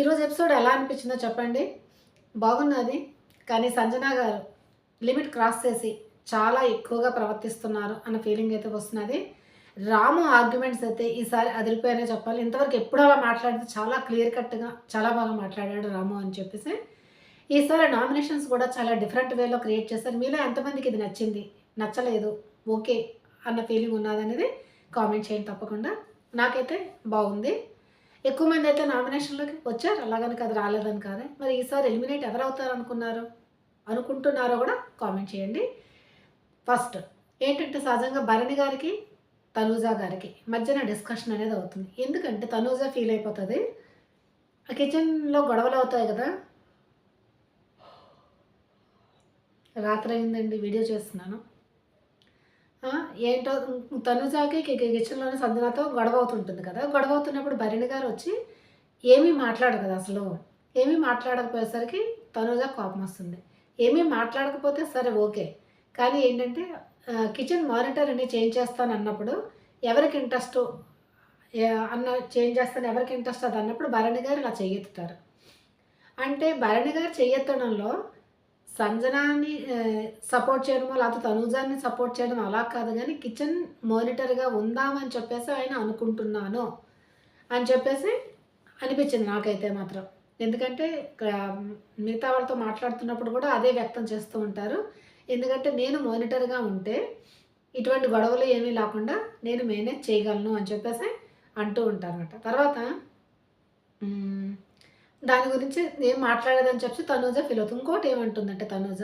ఈరోజు ఎపిసోడ్ ఎలా అనిపించిందో చెప్పండి. బాగున్నది. కానీ సంజన గారు లిమిట్ క్రాస్ చేసి చాలా ఎక్కువగా ప్రవర్తిస్తున్నారు అన్న ఫీలింగ్ అయితే వస్తున్నది. రాము ఆర్గ్యుమెంట్స్ అయితే ఈసారి అదిరిపోయానే చెప్పాలి. ఇంతవరకు ఎప్పుడు అలా మాట్లాడితే చాలా క్లియర్ కట్గా చాలా బాగా మాట్లాడాడు రాము అని చెప్పేసి. ఈసారి నామినేషన్స్ కూడా చాలా డిఫరెంట్ వేలో క్రియేట్ చేశారు. మీలో ఎంతమందికి ఇది నచ్చింది? నచ్చలేదు. ఓకే అన్న ఫీలింగ్ ఉన్నదనేది కామెంట్ చేయండి తప్పకుండా. నాకైతే బాగుంది. ఎక్కువ మంది అయితే నామినేషన్లోకి వచ్చారు. అలాగని కాదు రాలేదని కానీ మరి ఈసారి ఎలిమినేట్ ఎవరు అవుతారు అనుకున్నారు అనుకుంటున్నారో కూడా కామెంట్ చేయండి. ఫస్ట్ ఏంటంటే సహజంగా భరణి గారికి తనూజా గారికి మధ్యన డిస్కషన్ అనేది అవుతుంది. ఎందుకంటే తనూజా ఫీల్ అయిపోతుంది. ఆ కిచెన్లో గొడవలు అవుతాయి కదా. రాత్రి అయిందండి వీడియో చేస్తున్నాను. ఏంటో తనుజాకి కిచెన్లోని కి- కిచెన్లోనే గొడవ అవుతుంటుంది కదా. గొడవ అవుతున్నప్పుడు భరణి గారు వచ్చి ఏమీ మాట్లాడరు కదా అసలు. ఏమీ మాట్లాడకపోయేసరికి తనుజ కోపం వస్తుంది. ఏమీ మాట్లాడకపోతే సరే ఓకే. కానీ ఏంటంటే కిచెన్ మానిటర్ అని చేంజ్ చేస్తాను అన్నప్పుడు ఎవరికి ఇంట్రెస్ట్? అన్న చేంజ్ చేస్తాను ఎవరికి ఇంట్రెస్ట్ అది అన్నప్పుడు భరణి గారు ఇలా చెయ్యెత్తుతారు. అంటే భరణి గారు చెయ్యెత్తడంలో సంజనాన్ని సపోర్ట్ చేయడమో లేకపోతే తనూజాన్ని సపోర్ట్ చేయడం అలా కాదు కానీ కిచెన్ మానిటర్గా ఉందామని చెప్పేసి ఆయన అనుకుంటున్నాను అని చెప్పేసి అనిపించింది నాకైతే మాత్రం. ఎందుకంటే మిగతా వాళ్ళతో మాట్లాడుతున్నప్పుడు కూడా అదే వ్యక్తం చేస్తూ ఉంటారు. ఎందుకంటే నేను మానిటర్గా ఉంటే ఇటువంటి గొడవలు ఏమీ లేకుండా నేను మేనేజ్ చేయగలను అని చెప్పేసి అంటూ ఉంటారన్నమాట. తర్వాత దాని గురించి ఏం మాట్లాడేదని చెప్పి తనూజ ఫీల్ అవుతుంది. ఇంకోటి ఏమంటుందంటే తనూజ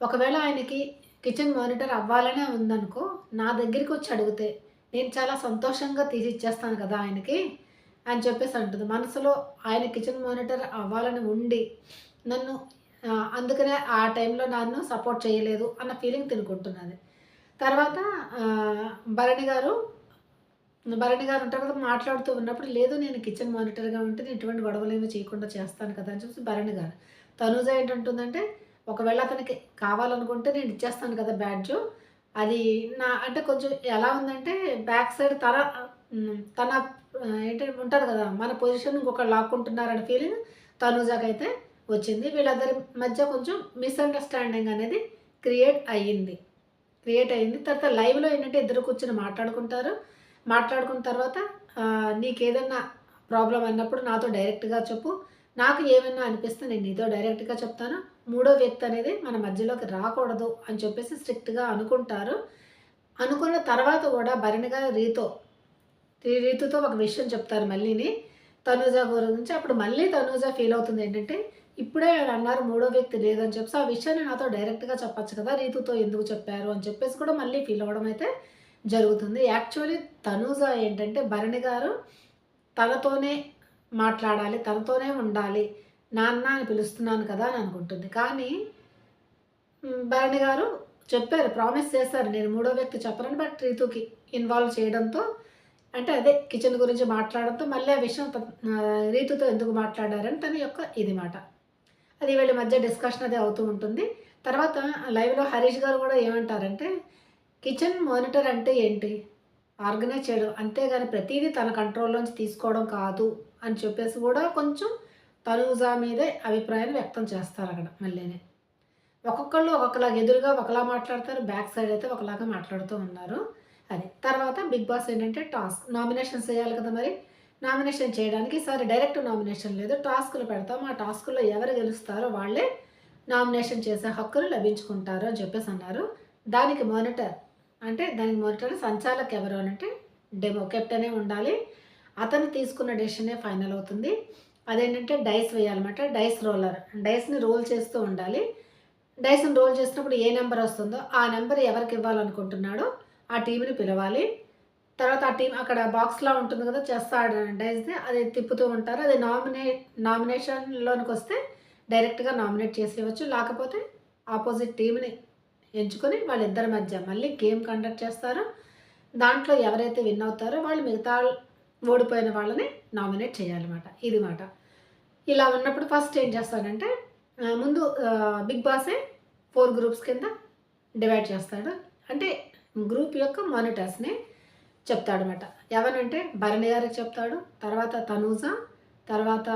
ఒకవేళ ఆయనకి కిచెన్ మానిటర్ అవ్వాలనే ఉందనుకో నా దగ్గరికి వచ్చి అడిగితే నేను చాలా సంతోషంగా తీసి ఇచ్చేస్తాను కదా ఆయనకి అని చెప్పేసి అంటుంది. మనసులో ఆయన కిచెన్ మానిటర్ అవ్వాలని ఉండి నన్ను అందుకనే ఆ టైంలో నన్ను సపోర్ట్ చేయలేదు అన్న ఫీలింగ్ తినుకుంటున్నది. తర్వాత భరణి గారు భరణి గారు ఉంటారు కదా మాట్లాడుతూ ఉన్నప్పుడు లేదు నేను కిచెన్ మానిటర్గా ఉంటే నేను ఎటువంటి గొడవలు ఏమీ చేయకుండా చేస్తాను కదా అని చెప్పి భరణి గారు. తనూజ ఏంటంటుందంటే ఒకవేళ అతనికి కావాలనుకుంటే నేను ఇచ్చేస్తాను కదా బ్యాడ్జ్. అది నా అంటే కొంచెం ఎలా ఉందంటే బ్యాక్ సైడ్ తన తన ఏంటంటే ఉంటారు కదా మన పొజిషన్ ఇంకొక లాక్కుంటున్నారనే ఫీలింగ్ తనూజాకైతే వచ్చింది. వీళ్ళందరి మధ్య కొంచెం మిస్అండర్స్టాండింగ్ అనేది క్రియేట్ అయ్యింది. క్రియేట్ అయ్యింది. తర్వాత లైవ్లో ఏంటంటే ఇద్దరు కూర్చొని మాట్లాడుకుంటారు. మాట్లాడుకున్న తర్వాత నీకేదన్నా నీకు ప్రాబ్లం అన్నప్పుడు నాతో డైరెక్ట్గా చెప్పు. నాకు ఏమైనా అనిపిస్తే నేను నీతో డైరెక్ట్గా చెప్తాను. మూడో వ్యక్తి అనేది మన మధ్యలోకి రాకూడదు అని చెప్పేసి స్ట్రిక్ట్గా అనుకుంటారు. అనుకున్న తర్వాత కూడా భరణిగా రీతో రీతుతో ఒక విషయం చెప్తారు మళ్ళీని. తనూజ గురించి అప్పుడు మళ్ళీ తనూజ ఫీల్ అవుతుంది ఏంటంటే ఇప్పుడే అన్నారు మూడో వ్యక్తి లేదని చెప్పి. ఆ విషయాన్ని నాతో డైరెక్ట్గా చెప్పచ్చు కదా రీతుతో ఎందుకు చెప్పారు అని చెప్పేసి కూడా మళ్ళీ ఫీల్ అవ్వడం అయితే జరుగుతుంది. యాక్చువల్లీ తనూజ ఏంటంటే భరణి గారు తనతోనే మాట్లాడాలి తనతోనే ఉండాలి నాన్న అని పిలుస్తున్నాను కదా అని అనుకుంటుంది. కానీ భరణి గారు చెప్పారు ప్రామిస్ చేశారు. నేను మూడో వ్యక్తి చెప్పరని బట్ రీతుకి ఇన్వాల్వ్ చేయడంతో అంటే అదే కిచెన్ గురించి మాట్లాడడంతో మళ్ళీ ఆ విషయం రీతుతో ఎందుకు మాట్లాడారని తన యొక్క ఇది మాట. అది వీళ్ళ మధ్య డిస్కషన్ అది అవుతూ ఉంటుంది. తర్వాత లైవ్లో హరీష్ గారు కూడా ఏమంటారంటే కిచెన్ మానిటర్ అంటే ఏంటి? ఆర్గనైజ్ చేయడం. అంతేగాని ప్రతిదీ తన కంట్రోల్లోంచి తీసుకోవడం కాదు అని చెప్పేసి కూడా కొంచెం తనుజా మీదే అభిప్రాయాన్ని వ్యక్తం చేస్తారు అక్కడ మళ్ళీనే. ఒక్కొక్కళ్ళు ఒక్కొక్కలాగా ఎదురుగా ఒకలా మాట్లాడతారు బ్యాక్ సైడ్ అయితే ఒకలాగా మాట్లాడుతూ ఉన్నారు. అది. తర్వాత బిగ్ బాస్ ఏంటంటే టాస్క్. నామినేషన్ చేయాలి కదా మరి? నామినేషన్ చేయడానికి ఈసారి డైరెక్ట్ నామినేషన్ లేదు. టాస్కులు పెడతాం. ఆ టాస్కుల్లో ఎవరు గెలుస్తారో వాళ్ళే నామినేషన్ చేసే హక్కులు లభించుకుంటారు అని చెప్పేసి అన్నారు. దానికి మానిటర్ అంటే దానికి మొదట సంచాలక్ ఎవరు అని అంటే డెమో కెప్టెనే ఉండాలి. అతను తీసుకున్న డెసిషనే ఫైనల్ అవుతుంది. అదేంటంటే డైస్ వేయాలన్నమాట డైస్ రోలర్. డైస్ని రోల్ చేస్తూ ఉండాలి. డైస్ని రోల్ చేసినప్పుడు ఏ నెంబర్ వస్తుందో ఆ నెంబర్ ఎవరికి ఇవ్వాలనుకుంటున్నాడో ఆ టీంని పిలవాలి. తర్వాత ఆ టీం అక్కడ బాక్స్లా ఉంటుంది కదా చేస్తా డైస్ది అది తిప్పుతూ ఉంటారు. అది నామినే నామినేషన్లోనికి వస్తే డైరెక్ట్గా నామినేట్ చేసేయవచ్చు. లేకపోతే ఆపోజిట్ టీంని ఎంచుకొని వాళ్ళిద్దరి మధ్య మళ్ళీ గేమ్ కండక్ట్ చేస్తారు? దాంట్లో ఎవరైతే విన్ అవుతారో వాళ్ళు మిగతా ఓడిపోయిన వాళ్ళని నామినేట్ చేయాలన్నమాట. ఇది మాట. ఇలా ఉన్నప్పుడు ఫస్ట్ ఏం చేస్తాడంటే ముందు బిగ్ బాసే ఫోర్ గ్రూప్స్ కింద డివైడ్ చేస్తాడు. అంటే గ్రూప్ యొక్క మానిటర్స్ని చెప్తాడనమాట ఎవరంటే భరణి గారికి చెప్తాడు తర్వాత తనూజ తర్వాత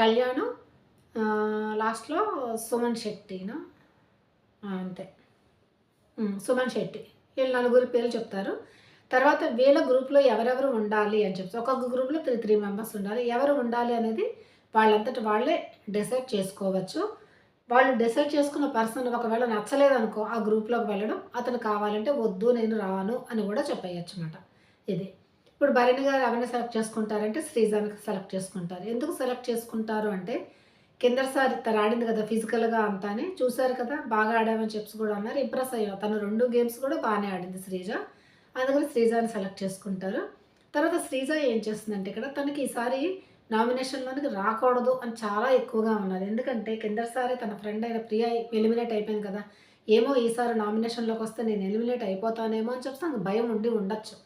కళ్యాణ్ లాస్ట్లో సుమన్ శెట్టినా అంతే. సుమన్ శెట్టి. వీళ్ళు నలుగురి పేర్లు చెప్తారు. తర్వాత వీళ్ళ గ్రూప్లో ఎవరెవరు ఉండాలి అని చెప్తారు ఒక్కొక్క గ్రూప్లో త్రీ త్రీ మెంబర్స్ ఉండాలి. ఎవరు ఉండాలి అనేది వాళ్ళంతటి వాళ్ళే డిసైడ్ చేసుకోవచ్చు. వాళ్ళు డిసైడ్ చేసుకున్న పర్సన్ ఒకవేళ నచ్చలేదనుకో ఆ గ్రూప్లోకి వెళ్ళడం అతను కావాలంటే వద్దు నేను రాను అని కూడా చెప్పేయచ్చు అనమాట ఇది. ఇప్పుడు భరణి గారు ఎవరిని సెలెక్ట్ చేసుకుంటారంటే శ్రీజానికి సెలెక్ట్ చేసుకుంటారు. ఎందుకు సెలెక్ట్ చేసుకుంటారు అంటే కిందసారి తను ఆడింది కదా ఫిజికల్గా అంతా అని చూశారు కదా బాగా ఆడామని చెప్పి కూడా అన్నారు. ఇంప్రెస్ అయ్యాం. తను రెండు గేమ్స్ కూడా బాగానే ఆడింది శ్రీజ. అందుకని శ్రీజాని సెలెక్ట్ చేసుకుంటారు. తర్వాత శ్రీజ ఏం చేస్తుందంటే ఇక్కడ తనకి ఈసారి నామినేషన్లోనికి రాకూడదు అని చాలా ఎక్కువగా ఉన్నది. ఎందుకంటే కిందసారి తన ఫ్రెండ్ అయిన ప్రియ ఎలిమినేట్ అయిపోయింది కదా. ఏమో ఈసారి నామినేషన్లోకి వస్తే నేను ఎలిమినేట్ అయిపోతానేమో అని చెప్పి తనకు భయం ఉండి ఉండొచ్చు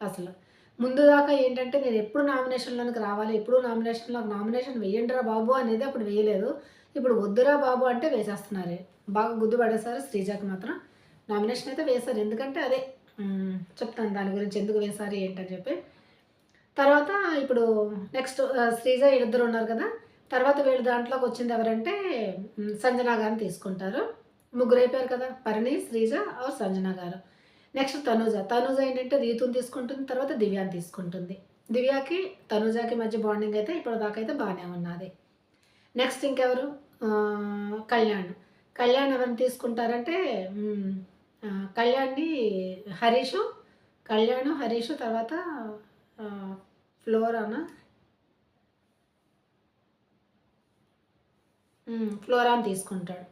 అసలు. ముందు దాకా ఏంటంటే నేను ఎప్పుడు నామినేషన్లోకి రావాలి ఎప్పుడు నామినేషన్లో నామినేషన్ వేయండిరా బాబు అనేది అప్పుడు వేయలేదు. ఇప్పుడు వద్దురా బాబు అంటే వేసేస్తున్నారు. బాగా గుద్దుపడేశారు శ్రీజాకి మాత్రం. నామినేషన్ అయితే వేశారు. ఎందుకంటే అదే చెప్తాను దాని గురించి ఎందుకు వేశారు ఏంటని చెప్పి. తర్వాత ఇప్పుడు నెక్స్ట్ శ్రీజ వీళ్ళిద్దరు ఉన్నారు కదా. తర్వాత వీళ్ళు దాంట్లోకి వచ్చింది ఎవరంటే సంజనా గారిని తీసుకుంటారు. ముగ్గురు అయిపోయారు కదా. పరిణి శ్రీజ ఆర్ సంజన గారు. నెక్స్ట్ తనూజ. తనూజ ఏంటంటే రీతుని తీసుకుంటుంది తర్వాత దివ్యాని తీసుకుంటుంది. దివ్యాకి తనుజాకి మధ్య బాండింగ్ అయితే ఇప్పుడు అయితే బాగానే ఉన్నది. నెక్స్ట్ ఇంకెవరు? కళ్యాణ్. కళ్యాణ్ ఎవరిని తీసుకుంటారంటే కళ్యాణ్ని హరీష్ కళ్యాణ్ హరీష్ తర్వాత ఫ్లోరానా? ఫ్లోరాన్ తీసుకుంటాడు.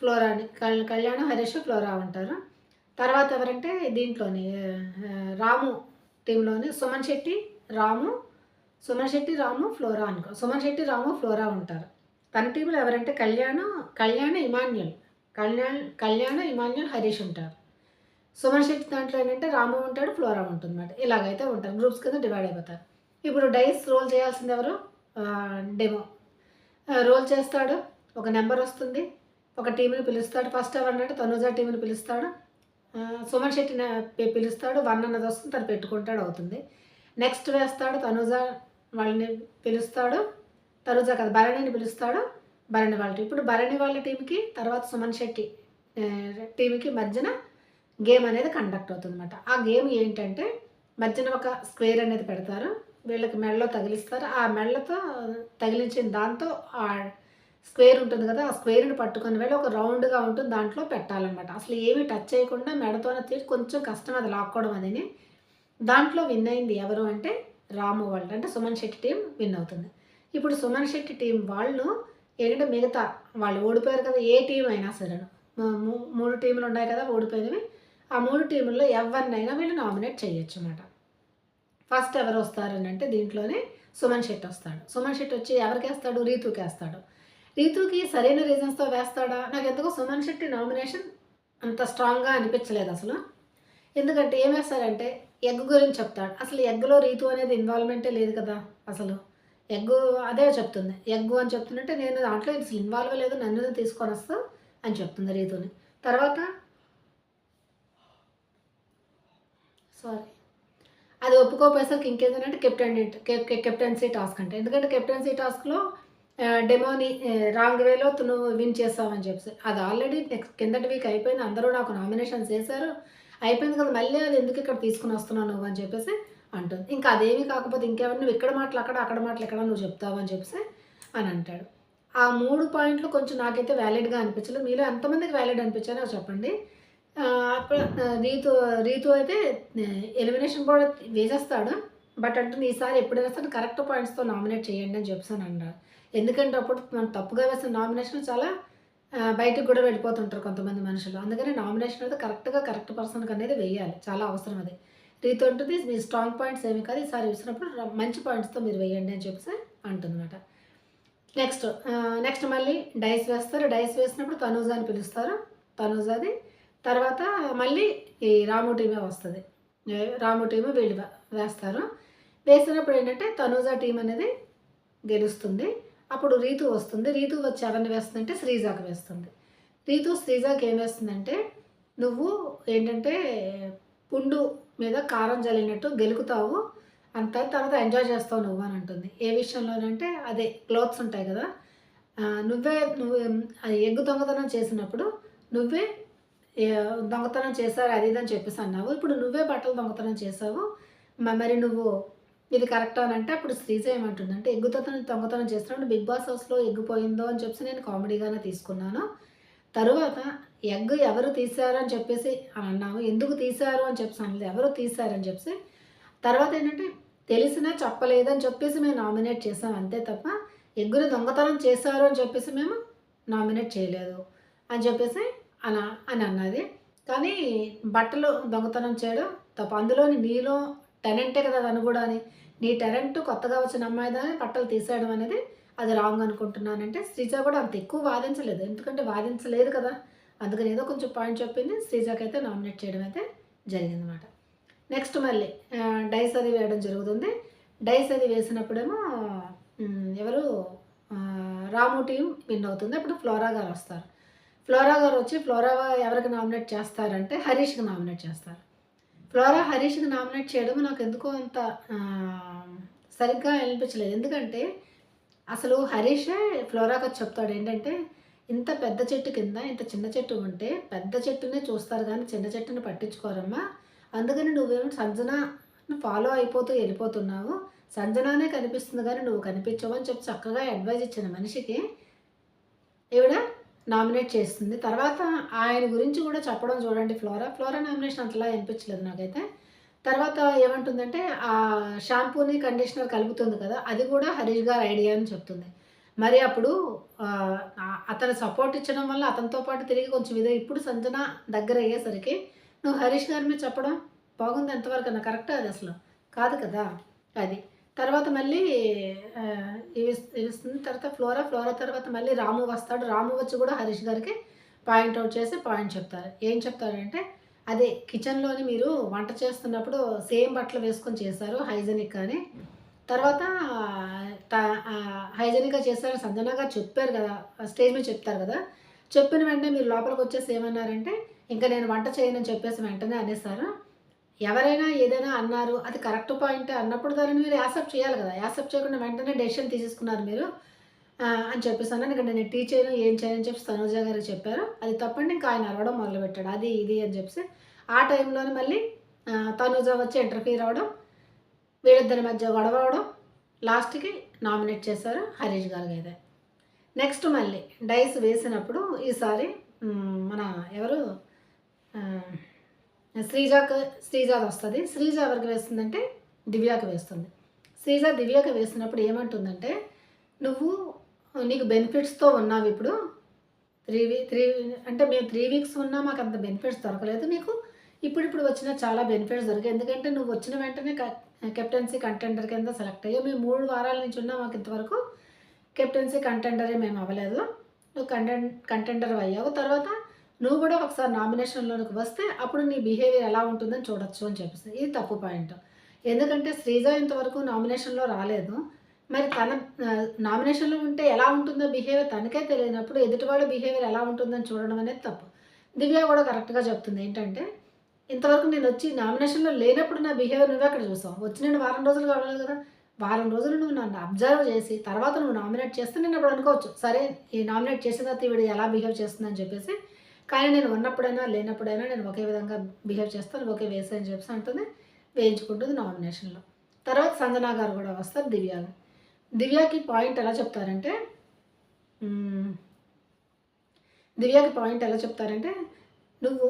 ఫ్లోరాని. కల్ కళ్యాణ్ హరీష్ ఫ్లోరా ఉంటారు. తర్వాత ఎవరంటే దీంట్లోని రాము టీంలోని సుమన్ శెట్టి రాము సుమన్ శెట్టి రాము ఫ్లోరా అనుకో సుమన్ శెట్టి రాము ఫ్లోరా ఉంటారు. తన టీంలో ఎవరంటే కళ్యాణ్ కళ్యాణ ఇమాన్యుల్ కళ్యాణ్ కళ్యాణ ఇమాన్యుల్ హరీష్ ఉంటారు. సుమన్ శెట్టి దాంట్లో ఏంటంటే రాము ఉంటాడు ఫ్లోరా ఉంటుందన్నమాట. ఇలాగైతే ఉంటారు గ్రూప్స్ కింద డివైడ్ అయిపోతారు. ఇప్పుడు డైస్ రోల్ చేయాల్సింది ఎవరు? డెమో. రోల్ చేస్తాడు ఒక నెంబర్ వస్తుంది ఒక టీంని పిలుస్తాడు ఫస్ట్ ఎవరినంటే తనుజ టీంని పిలుస్తాడు సుమన్ శెట్టిని పిలుస్తాడు వన్ అన్నది వస్తుంది తను పెట్టుకుంటాడు అవుతుంది. నెక్స్ట్ వేస్తాడు తనుజ వాళ్ళని పిలుస్తాడు తనుజ కదా భరణిని పిలుస్తాడు భరణి వాళ్ళ టీం. ఇప్పుడు భరణి వాళ్ళ టీంకి తర్వాత సుమన్ శెట్టి టీంకి మధ్యన గేమ్ అనేది కండక్ట్ అవుతుంది అనమాట ఆ గేమ్ ఏంటంటే మధ్యన ఒక స్క్వేర్ అనేది పెడతారు వీళ్ళకి మెడలో తగిలిస్తారు. ఆ మెడలతో తగిలించిన దాంతో స్క్వేర్ ఉంటుంది కదా ఆ స్క్వేర్ని పట్టుకుని వెళ్ళి ఒక రౌండ్గా ఉంటుంది దాంట్లో పెట్టాలన్నమాట. అసలు ఏమీ టచ్ చేయకుండా మెడతోనే తీసి కొంచెం కష్టం అది లాక్కోవడం అదిని. దాంట్లో విన్ అయింది ఎవరు అంటే రాము వాళ్ళు అంటే సుమన్ శెట్టి టీం విన్ అవుతుంది. ఇప్పుడు సుమన్ శెట్టి టీం వాళ్ళు ఏంటంటే మిగతా వాళ్ళు ఓడిపోయారు కదా ఏ టీం అయినా సరే. మూ- మూడు టీంలు ఉన్నాయి కదా ఓడిపోయినవి. ఆ మూడు టీముల్లో ఎవరినైనా వీళ్ళు నామినేట్ చేయొచ్చు అన్నమాట ఫస్ట్ ఎవరు వస్తారని అంటే దీంట్లోనే సుమన్ శెట్టి వస్తాడు. సుమన్ శెట్టి వచ్చి ఎవరికి వేస్తాడు? రీతుకి సరైన రీజన్స్తో వేస్తాడా? నాకు ఎందుకో సుమన్ శెట్టి నామినేషన్ అంత స్ట్రాంగ్గా అనిపించలేదు అసలు. ఎందుకంటే ఏం వేస్తాడంటే ఎగ్ గురించి చెప్తాడు. అసలు ఎగ్లో రీతు అనేది ఇన్వాల్వ్మెంటే లేదు కదా అసలు. ఎగ్ అదే చెప్తుంది. ఎగ్ అని చెప్తుందంటే నేను దాంట్లో అసలు ఇన్వాల్వ్ లేదు నన్ను తీసుకొని వస్తా అని చెప్తుంది రీతుని. తర్వాత సారీ అది ఒప్పుకోపోయేసరికి ఇంకేంటంటే కెప్టెన్ కెప్టెన్సీ టాస్క్ అంటే. ఎందుకంటే కెప్టెన్సీ టాస్క్లో డెమోని రాంగ్ వేలో తను విన్ చేస్తామని చెప్పి అది ఆల్రెడీ నెక్స్ట్ కిందటి వీక్ అయిపోయింది. అందరూ నాకు నామినేషన్స్ చేశారు. అయిపోయింది కదా మళ్ళీ అది ఎందుకు ఇక్కడ తీసుకుని వస్తున్నావు నువ్వు అని చెప్పేసి అంటుంది. ఇంకా అదేమీ కాకపోతే ఇంకేమన్నా నువ్వు ఇక్కడ మాటలు అక్కడ అక్కడ మాటలు ఎక్కడ నువ్వు చెప్తావు అని చెప్పేసి అని అంటాడు. ఆ మూడు పాయింట్లు కొంచెం నాకైతే వ్యాలిడ్గా అనిపించలేదు. మీలో ఎంతమందికి వ్యాలిడ్ అనిపించారో చెప్పండి. అప్పుడు రీతు రీతు అయితే ఎలిమినేషన్ కూడా వేసేస్తాడు. బట్ అంటే ఈసారి ఎప్పుడైనా సరే కరెక్ట్ పాయింట్స్తో నామినేట్ చేయండి అని చెప్పాను అన్నారు ఎందుకంటే అప్పుడు మనం తప్పుగా వేసిన నామినేషన్ చాలా బయటకు కూడా వెళ్ళిపోతుంటారు కొంతమంది మనుషులు. అందుకని నామినేషన్ అయితే కరెక్ట్గా కరెక్ట్ పర్సన్కి అనేది వేయాలి. చాలా అవసరం అది. రీతి ఉంటుంది. మీ స్ట్రాంగ్ పాయింట్స్ ఏమి కాదు. ఈసారి వేసినప్పుడు మంచి పాయింట్స్తో మీరు వేయండి అని చెప్పేసి అంటుందన్నమాట. నెక్స్ట్ నెక్స్ట్ మళ్ళీ డైస్ వేస్తారు. డైస్ వేసినప్పుడు తనూజ అని పిలుస్తారు. తనూజాది తర్వాత మళ్ళీ ఈ రాము టీమే వస్తుంది. రాము టీము వీళ్ళు వేస్తారు. వేసినప్పుడు ఏంటంటే తనూజా టీం అనేది గెలుస్తుంది. అప్పుడు రీతు వస్తుంది. రీతు వచ్చి ఎవరిని వేస్తుందంటే శ్రీజాకి వేస్తుంది. రీతు శ్రీజాకి ఏం వేస్తుందంటే నువ్వు ఏంటంటే పుండు మీద కారం జల్లినట్టు గెలుకుతావు అంత తర్వాత ఎంజాయ్ చేస్తావు నువ్వు అని అంటుంది. ఏ విషయంలోనంటే అదే క్లోత్స్ ఉంటాయి కదా నువ్వే నువ్వు అది ఎగ్గు దొంగతనం చేసినప్పుడు నువ్వే దొంగతనం చేశారు అది ఇది అని చెప్పేసి అన్నావు. ఇప్పుడు నువ్వే బట్టలు దొంగతనం చేసావు మ- మరి నువ్వు ఇది కరెక్ట్ అని అంటే అప్పుడు శ్రీజ ఏమంటుందంటే ఎగ్గు దొంగతనం దొంగతనం బిగ్ బాస్ హౌస్లో ఎగ్గు పోయిందో అని చెప్పేసి నేను కామెడీగానే తీసుకున్నాను. తరువాత ఎగ్ ఎవరు తీశారు అని చెప్పేసి అన్నాము ఎందుకు తీశారు అని చెప్పేసి అనలేదు. ఎవరు తీశారని చెప్పేసి. తర్వాత ఏంటంటే తెలిసినా చెప్పలేదని చెప్పేసి మేము నామినేట్ చేసాం అంతే తప్ప ఎగ్గుని దొంగతనం చేశారు అని చెప్పేసి మేము నామినేట్ చేయలేదు అని చెప్పేసి అన అని అన్నది. కానీ బట్టలు దొంగతనం చేయడం తప్ప. అందులోని నీలో టెలెంటే కదా తను కూడా అని. నీ టెలెంట్ కొత్తగా వచ్చిన అమ్మాయి దాని బట్టలు తీసేయడం అనేది అది రాంగ్ అనుకుంటున్నానంటే శ్రీజ కూడా అంత ఎక్కువ వాదించలేదు. ఎందుకంటే వాదించలేదు కదా. అందుకని ఏదో కొంచెం పాయింట్ చెప్పింది. శ్రీజాకి అయితే నామినేట్ చేయడం అయితే జరిగిందనమాట నెక్స్ట్ మళ్ళీ డైస్ అది వేయడం జరుగుతుంది. డైస్ అది వేసినప్పుడేమో ఎవరు రాము టీం విన్ అవుతుంది. అప్పుడు ఫ్లోరా గారు వస్తారు. ఫ్లోరా గారు వచ్చి ఫ్లోరా ఎవరికి నామినేట్ చేస్తారంటే హరీష్కి నామినేట్ చేస్తారు. ఫ్లోరా హరీష్కి నామినేట్ చేయడం నాకు ఎందుకో అంత సరిగ్గా అనిపించలేదు. ఎందుకంటే అసలు హరీషే ఫ్లోరాకి వచ్చి చెప్తాడు. ఏంటంటే ఇంత పెద్ద చెట్టు కింద ఇంత చిన్న చెట్టు ఉంటే పెద్ద చెట్టునే చూస్తారు కానీ చిన్న చెట్టుని పట్టించుకోరమ్మా. అందుకని నువ్వేమో సంజన ఫాలో అయిపోతూ వెళ్ళిపోతున్నావు. సంజనానే కనిపిస్తుంది కానీ నువ్వు కనిపించవు అని చెప్పి చక్కగా అడ్వైజ్ ఇచ్చిన మనిషికి. ఈవిడ నామినేట్ చేస్తుంది. తర్వాత ఆయన గురించి కూడా చెప్పడం చూడండి ఫ్లోరా. ఫ్లోరా నామినేషన్ అంతలా అనిపించలేదు నాకైతే. తర్వాత ఏమంటుందంటే ఆ షాంపూని కండిషనర్ కలుపుతుంది కదా అది కూడా హరీష్ గారు ఐడియా అని చెప్తుంది. మరి అప్పుడు అతను సపోర్ట్ ఇచ్చడం వల్ల అతనితో పాటు తిరిగి కొంచెం ఇదే ఇప్పుడు సంజన దగ్గర అయ్యేసరికి నువ్వు హరీష్ గారి మీద చెప్పడం బాగుంది ఎంతవరకు అన్న కరెక్ట్ అది అసలు? కాదు కదా అది. తర్వాత మళ్ళీ ఇవి ఇస్తుంది తర్వాత ఫ్లోరా? ఫ్లోరా తర్వాత మళ్ళీ రాము వస్తాడు. రాము వచ్చి కూడా హరీష్ గారికి పాయింట్ అవుట్ చేసి పాయింట్ చెప్తారు. ఏం చెప్తారంటే అదే కిచెన్లోని మీరు వంట చేస్తున్నప్పుడు సేమ్ బట్టలు వేసుకొని చేశారు హైజెనిక్ అని. తర్వాత హైజెనిక్గా చేశారు సంజన గారు చెప్పారు కదా స్టేజ్ మీద చెప్తారు కదా. చెప్పిన వెంటనే మీరు లోపలికి వచ్చేసి ఏమన్నారంటే ఇంకా నేను వంట చేయనని చెప్పేసి వెంటనే అనేసారు ఎవరైనా ఏదైనా అన్నారు అది కరెక్ట్ పాయింట్ అన్నప్పుడు దానిని మీరు యాక్సెప్ట్ చేయాలి కదా. యాక్సెప్ట్ చేయకుండా వెంటనే డెసిషన్ తీసేసుకున్నారు మీరు. అని చెప్పేసి అన్నాను. నేను టీ ఏం చేయను అని చెప్పి తనుజ గారు చెప్పారు. అది తప్పండి ఇంకా ఆయన అరవడం మొదలుపెట్టాడు. అది ఇది అని చెప్పేసి ఆ టైంలోనే మళ్ళీ ఆ, తనుజ వచ్చి ఇంటర్ఫీర్ అవ్వడం వీళ్ళిద్దరి మధ్య గొడవ అవడం లాస్ట్కి నామినేట్ చేశారు హరీష్ గారికి అయితే నెక్స్ట్ మళ్ళీ డైస్ వేసినప్పుడు ఈసారి మన ఎవరు? శ్రీజాకు శ్రీజాది వస్తుంది. శ్రీజ ఎవరికి వేస్తుందంటే దివ్యాకి వేస్తుంది. శ్రీజ దివ్యాకి వేసినప్పుడు ఏమంటుందంటే నువ్వు నీకు బెనిఫిట్స్తో ఉన్నావు ఇప్పుడు. త్రీ వీ త్రీ అంటే మేము త్రీ వీక్స్ ఉన్నా మాకు అంత బెనిఫిట్స్ దొరకలేదు నీకు. ఇప్పుడు ఇప్పుడు వచ్చిన చాలా బెనిఫిట్స్ దొరికాయి. ఎందుకంటే నువ్వు వచ్చిన వెంటనే కెప్టెన్సీ కంటెండర్ కింద సెలెక్ట్ అయ్యావు. మేము మూడు వారాల నుంచి ఉన్నా మాకు ఇంతవరకు. కెప్టెన్సీ కంటెండరే మేము అవ్వలేదు. నువ్వు కంటెండ్ కంటెండర్ అయ్యావు. తర్వాత నువ్వు కూడా ఒకసారి నామినేషన్లోనికి వస్తే అప్పుడు నీ బిహేవియర్ ఎలా ఉంటుందని చూడొచ్చు అని చెప్పేసి. ఇది తప్పు పాయింట్ ఎందుకంటే శ్రీజ ఇంతవరకు నామినేషన్లో రాలేదు. మరి తన నామినేషన్లో ఉంటే ఎలా ఉంటుందో బిహేవియర్ తనకే తెలియనప్పుడు ఎదుటివాళ్ళ బిహేవియర్ ఎలా ఉంటుందని చూడడం అనేది తప్పు. దివ్య కూడా కరెక్ట్గా చెప్తుంది ఏంటంటే ఇంతవరకు నేను వచ్చి నామినేషన్లో లేనప్పుడు నా బిహేవియర్ నువ్వే అక్కడ చూసావు. వచ్చి నేను వారం రోజులు కావాలి కదా. వారం రోజులు నువ్వు నన్ను అబ్జర్వ్ చేసి తర్వాత నువ్వు నామినేట్ చేస్తే నేను అప్పుడు అనుకోవచ్చు. సరే ఈ నామినేట్ చేసిన తర్వాత ఈవిడ ఎలా బిహేవ్ చేస్తుందని చెప్పేసి కానీ నేను ఉన్నప్పుడైనా లేనప్పుడైనా నేను ఒకే విధంగా బిహేవ్ చేస్తాను ఒకే వేసే అని చెప్పేసి అంటుంది. వేయించుకుంటుంది నామినేషన్లో. తర్వాత సంజనా గారు కూడా వస్తారు దివ్య దివ్యాకి పాయింట్ ఎలా చెప్తారంటే దివ్యాకి పాయింట్ ఎలా చెప్తారంటే నువ్వు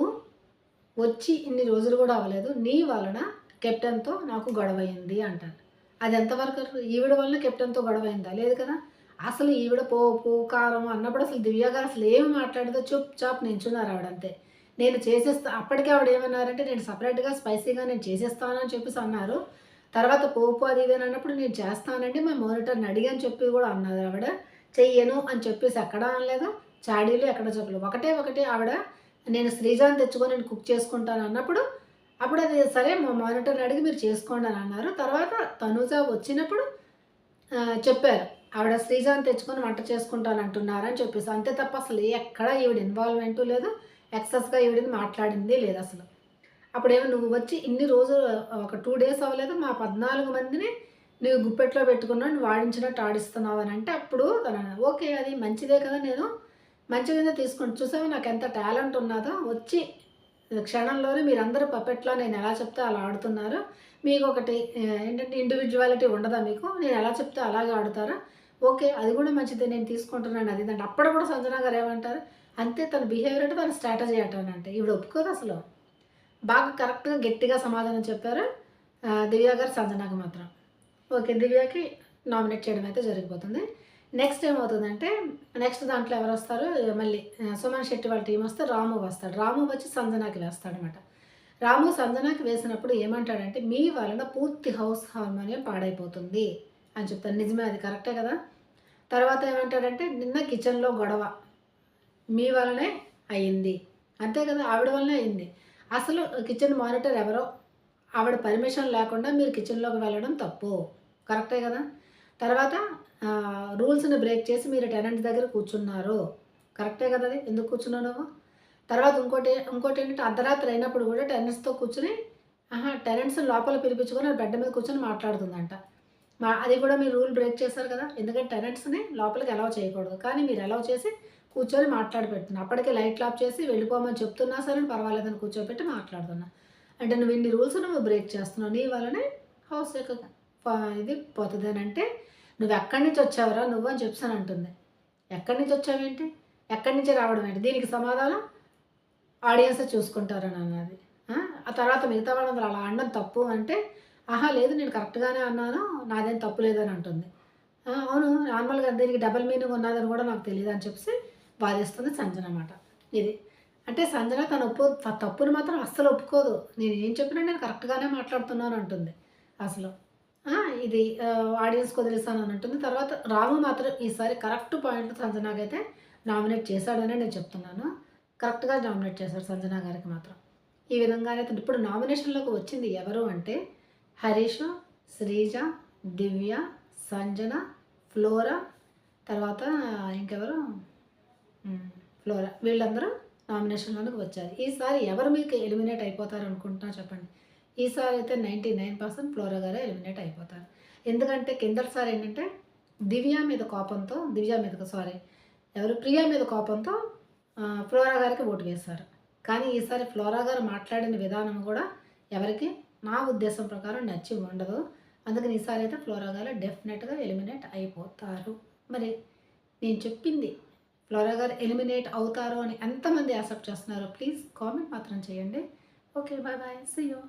వచ్చి ఇన్ని రోజులు కూడా అవ్వలేదు నీ వలన కెప్టెన్తో నాకు గొడవ అయింది అంటారు. అది ఎంతవరకు ఈవిడ వలన కెప్టెన్తో గొడవ అయిందా లేదు కదా? అసలు ఈవిడ పోపు కారం అన్నప్పుడు అసలు దివ్య గారు అసలు ఏమి మాట్లాడదో చూప్ చాప్ నించున్నారు ఆవిడ అంతే నేను చేసేస్తా అప్పటికే ఆవిడ ఏమన్నారంటే నేను సపరేట్గా స్పైసీగా నేను చేసేస్తాను అని చెప్పేసి అన్నారు. తర్వాత పోపు అది ఇది అని అన్నప్పుడు నేను చేస్తానండి మా మోనిటర్ని అడిగి అని చెప్పి కూడా అన్నారు ఆవిడ. చెయ్యను అని చెప్పేసి ఎక్కడ అనలేదు? చాడీలు ఎక్కడ చెప్పలేదు. ఒకటే ఒకటే ఆవిడ నేను శ్రీజాన్ తెచ్చుకొని నేను కుక్ చేసుకుంటాను అన్నప్పుడు అప్పుడు అది సరే మా మానిటర్ని అడిగి మీరు చేసుకోండి అని అన్నారు. తర్వాత తనుజ వచ్చినప్పుడు చెప్పారు. ఆవిడ శ్రీజాన్ తెచ్చుకొని వంట చేసుకుంటాను అంటున్నారని చెప్పేసి. అంతే తప్ప అసలు ఎక్కడ ఈవిడ ఇన్వాల్వ్మెంటు లేదు. ఎక్సెస్గా ఈవిడని మాట్లాడింది లేదు అసలు. అప్పుడేమో నువ్వు వచ్చి ఇన్ని రోజులు ఒక టూ డేస్ అవ్వలేదు మా పద్నాలుగు మందిని నువ్వు గుప్పెట్లో పెట్టుకున్నా నువ్వు వాడించినట్టు ఆడిస్తున్నావు అని అంటే అప్పుడు తన ఓకే అది మంచిదే కదా నేను. మంచిగానే తీసుకుంటా చూసావు నాకు ఎంత టాలెంట్ ఉన్నదో? వచ్చి క్షణంలోనే మీరందరూ పప్పెట్లో నేను ఎలా చెప్తే అలా ఆడుతున్నారు. మీకు ఒకటి ఏంటంటే ఇండివిజువాలిటీ ఉండదా మీకు? నేను ఎలా చెప్తే అలాగే ఆడుతారా. ఓకే అది కూడా మంచిదే నేను తీసుకుంటున్నాను అది అంటే. అప్పుడు కూడా సంజన గారు ఏమంటారు? అంతే తన బిహేవియర్ అంటే తన స్ట్రాటజీ అంటే ఇవిడ ఒప్పుకోదు అసలు. బాగా కరెక్ట్గా గట్టిగా సమాధానం చెప్పారు దివ్య గారు సంజనాకి మాత్రం. ఓకే దివ్యకి నామినేట్ చేయడం అయితే జరిగిపోతుంది. నెక్స్ట్ ఏమవుతుందంటే నెక్స్ట్ దాంట్లో ఎవరు వస్తారు? మళ్ళీ సుమన్ శెట్టి వాళ్ళ టీం వస్తే రాము వస్తాడు. రాము వచ్చి సంజనాకి వేస్తాడనమాట రాము సంజనాకి వేసినప్పుడు ఏమంటాడంటే మీ వలన పూర్తి హౌస్ హార్మోనియం పాడైపోతుంది. అని చెప్తాను. నిజమే అది కరెక్టే కదా? తర్వాత ఏమంటాడంటే నిన్న కిచెన్లో గొడవ. మీ వలనే అయింది అంతే కదా? ఆవిడ వల్లనే అయింది అసలు కిచెన్ మానిటర్ ఎవరో? ఆవిడ పర్మిషన్ లేకుండా మీరు కిచెన్లోకి వెళ్ళడం తప్పు. కరెక్టే కదా? తర్వాత రూల్స్ని బ్రేక్ చేసి మీరు టెనెంట్ దగ్గర కూర్చున్నారు. కరెక్టే కదా అది? ఎందుకు కూర్చున్నావు నువ్వు? తర్వాత ఇంకోటి ఇంకోటి ఏంటంటే అర్ధరాత్రి అయినప్పుడు కూడా టెనెంట్స్తో కూర్చుని ఆహా టెనెంట్స్ లోపల పిలిపించుకొని బెడ్ మీద కూర్చొని మాట్లాడుతుందంట. అది కూడా మీరు రూల్ బ్రేక్ చేశారు కదా? ఎందుకంటే టెనెంట్స్ని లోపలికి అలౌ చేయకూడదు. కానీ మీరు అలౌ చేసి కూర్చొని మాట్లాడి పెడుతున్నా అప్పటికే లైట్లు ఆఫ్ చేసి వెళ్ళిపోమని చెప్తున్నా సరే పర్వాలేదని కూర్చోబెట్టి మాట్లాడుతున్నా. అంటే నువ్వు ఇన్ని రూల్స్ నువ్వు బ్రేక్ చేస్తున్నావు. నీ వల్లనే హౌస్ యొక్క ఇది పోతుంది అని అంటే నువ్వు ఎక్కడి నుంచి వచ్చావురా నువ్వు అని చెప్పాను అంటుంది. ఎక్కడి నుంచి వచ్చావేంటి? ఎక్కడి నుంచి రావడం ఏంటి? దీనికి సమాధానం ఆడియన్సే చూసుకుంటారని అన్నది. ఆ? ఆ తర్వాత మిగతా వాళ్ళందరూ అలా అనడం తప్పు అంటే ఆహా లేదు నేను కరెక్ట్గానే అన్నాను? నాదేం తప్పు లేదని అంటుంది. అవును నార్మల్గా దీనికి డబల్ మీనింగ్ ఉన్నదని కూడా నాకు తెలియదు అని చెప్పి బాధిస్తుంది సంజన అనమాట ఇది. అంటే సంజన తను ఒప్పు తప్పుని మాత్రం అస్సలు ఒప్పుకోదు. నేను ఏం చెప్పినా నేను కరెక్ట్గానే మాట్లాడుతున్నాను అంటుంది అసలు. ఇది ఆడియన్స్ వదిలేస్తాను అని అంటుంది. తర్వాత రాము మాత్రం ఈసారి కరెక్ట్ పాయింట్ సంజనాకైతే నామినేట్ చేశాడని నేను చెప్తున్నాను. కరెక్ట్గా నామినేట్ చేశాడు సంజన గారికి మాత్రం. ఈ విధంగానే ఇప్పుడు నామినేషన్లోకి వచ్చింది ఎవరు అంటే హరీష్ శ్రీజ దివ్య సంజన ఫ్లోరా తర్వాత ఇంకెవరు? ఫ్లోరా. వీళ్ళందరూ నామినేషన్లోకి వచ్చారు. ఈసారి ఎవరు మీకు ఎలిమినేట్ అయిపోతారు అనుకుంటున్నా చెప్పండి. ఈసారి అయితే నైంటీ నైన్ పర్సెంట్ ఫ్లోరా గారే ఎలిమినేట్ అయిపోతారు. ఎందుకంటే కిందసారి ఏంటంటే దివ్య మీద కోపంతో దివ్య మీద సారీ ఎవరు? ప్రియా మీద కోపంతో ఫ్లోరా గారికి ఓటు వేశారు. కానీ ఈసారి ఫ్లోరా గారు మాట్లాడిన విధానం కూడా ఎవరికి? నా ఉద్దేశం ప్రకారం నచ్చి ఉండదు. అందుకని ఈసారి అయితే ఫ్లోరాగాలు డెఫినెట్గా ఎలిమినేట్ అయిపోతారు. మరి నేను చెప్పింది ఫ్లోరాగాలు ఎలిమినేట్ అవుతారు అని ఎంతమంది యాక్సెప్ట్ చేస్తున్నారో ప్లీజ్ కామెంట్ మాత్రం చేయండి. Okay bye bye. See you